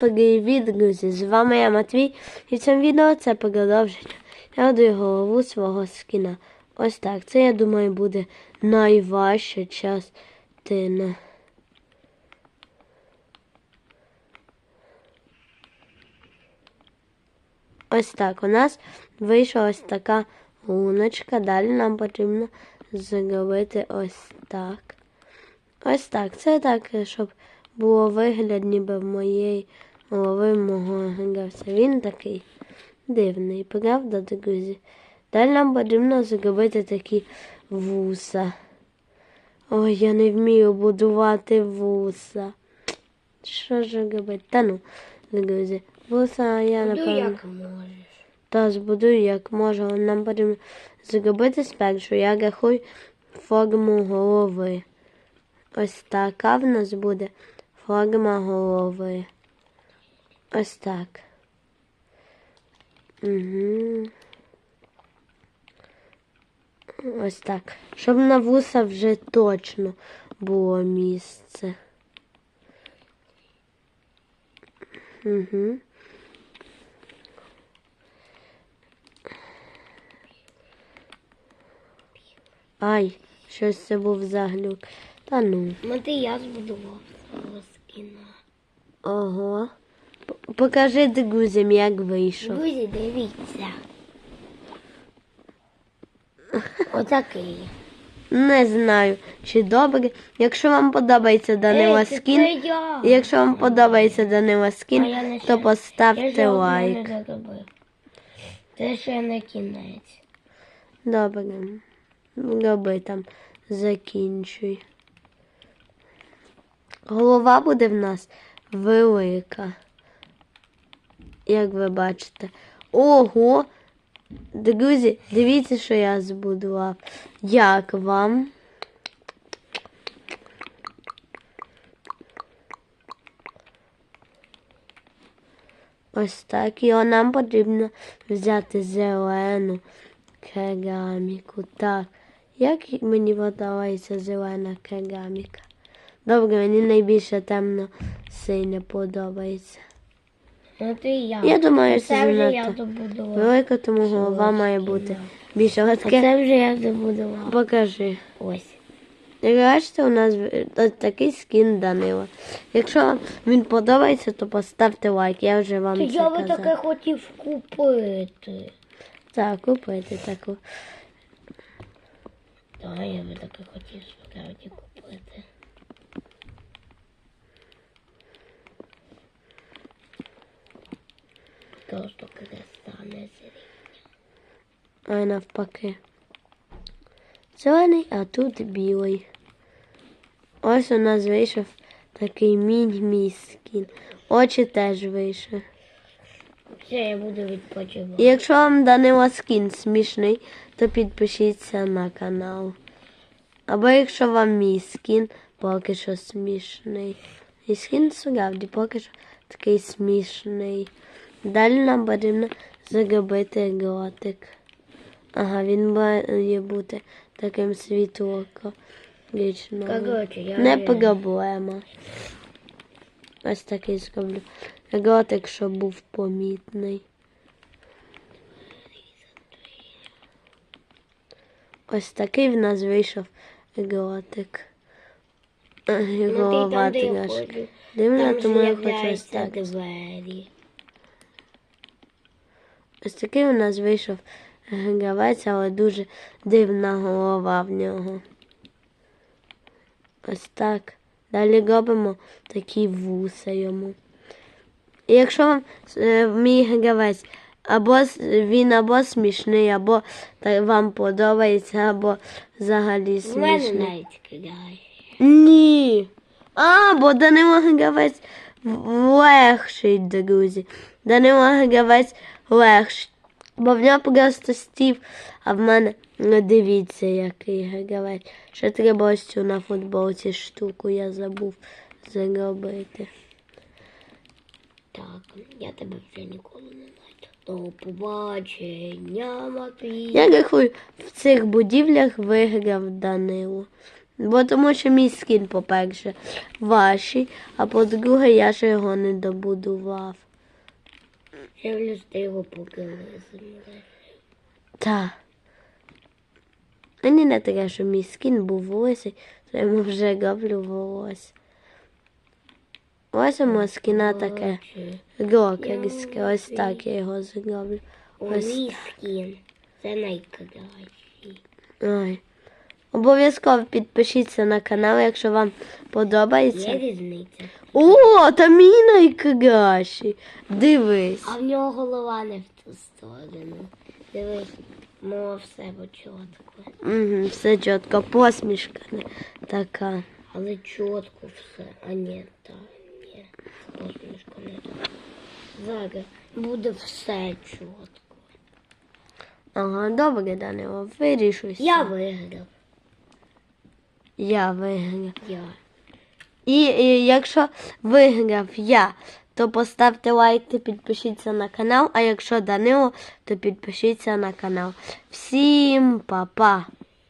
Привіт, друзі! З вами я Матвій, і в цьому відео це продовження. Я даю голову свого скіна. Ось так. Це, я думаю, буде найважча частина. Ось так. У нас вийшла ось така луночка. Далі нам потрібно зробити ось так. Ось так. Це так, щоб було вигляд, ніби в моєї голови мого гравця. Він такий дивний, правда, друзі? Далі нам потрібно зробити такі вуса. Ой, я не вмію будувати вуса. Що ж робити? Та ну, друзі, вуса я напевно. як можеш. Та збудую як можу, нам потрібно зробити спершу, я рахую форму голови. Ось така в нас буде форма голови. Ось так. Угу. Ось так. Щоб на вуса вже точно було місце. Угу. Ай, щось це був заглюк. Та ну. Мати я збудував скіна. Ого. Покажи друзям, як вийшов. Друзі, дивіться. Отакий. Не знаю, чи добре. Якщо вам подобається Данила Ей, це- скін, це я. якщо вам подобається Данила А скін, не то ще- Я поставте лайк. не доробив. Це ще не кінець. Добре. Роби там, закінчуй. Голова буде в нас велика. Як ви бачите. Ого! Друзі, дивіться, що я збудував. Як вам? Ось так. І нам потрібно взяти зелену кераміку. Так. Як мені подобається зелена кераміка? Добре, мені найбільше темно синя подобається. Мати я. Я думаю, це це вже я занадто велика, тому голова має бути більше гладке. Це вже я добудував. Покажи. Ось. Як бачите, у нас ось такий скін Данила. Якщо вам він подобається, то поставте лайк. Я вже вам Та це я би казав. таке хотів купити. Так, купити таку. Так, я би таке хотів справді купити. Просто креста не зрі. А навпаки. Зелений, а тут білий. Ось у нас вийшов такий мінь-мій скін. Очі теж вийшли. Все, я буду відпочивати. І якщо вам Данила скін смішний, то підпишіться на канал. Або якщо вам мій скін поки що смішний. І скін справді поки що такий смішний. Далі нам потрібно зробити ротик. Ага, він має бути таким світлоко. Не проблема. Ось такий зроблю. Ротик, щоб був помітний. Ось такий в нас вийшов. Е, і Ну, ходжу, Дивно, тому я хочу ось так. Ось такий у нас вийшов гравець, але дуже дивна голова в нього. Ось так. Далі робимо такі вуса йому. І якщо вам е, мій гравець або він або смішний, або вам подобається, або взагалі В мене смішний. навіть. Ні. А, бо Данила Гравець легший, друзі. Данила Гравець легший. Бо в нього просто стів, а в мене ну, дивіться, який гравець. Ще треба ось цю на футболці штуку, я забув зробити. Так, я тебе вже ніколи не знайду. До побачення, Матвій. Я рахую, в цих будівлях виграв Данило. Бо тому що мій скін, по-перше, ваший, а по-друге, я ж його не добудував. Дивлюсь, ти його поки лизимо. Та. Мені не таке, що мій скін був лисий, то йому вже роблю волосся. Ось у мого скіна таке рокерське, ось так я його зроблю. Ось мій скін. Це найкращий. Ой. Обов'язково підпишіться на канал, якщо вам подобається. Є різниця. О, та мій найкращий. Дивись. А в нього голова не в ту сторону. Дивись, мова все чітко. Угу, все чітко, посмішка не така. Але чітко все. А ні, так, ні. Посмішка не так. Зараз буде все чітко. Ага, добре, Данило, вирішуйся. Я виграв. Я виграв. Я. І, і якщо виграв я, то поставте лайк та підпишіться на канал. А якщо Данило, то підпишіться на канал. Всім па-па!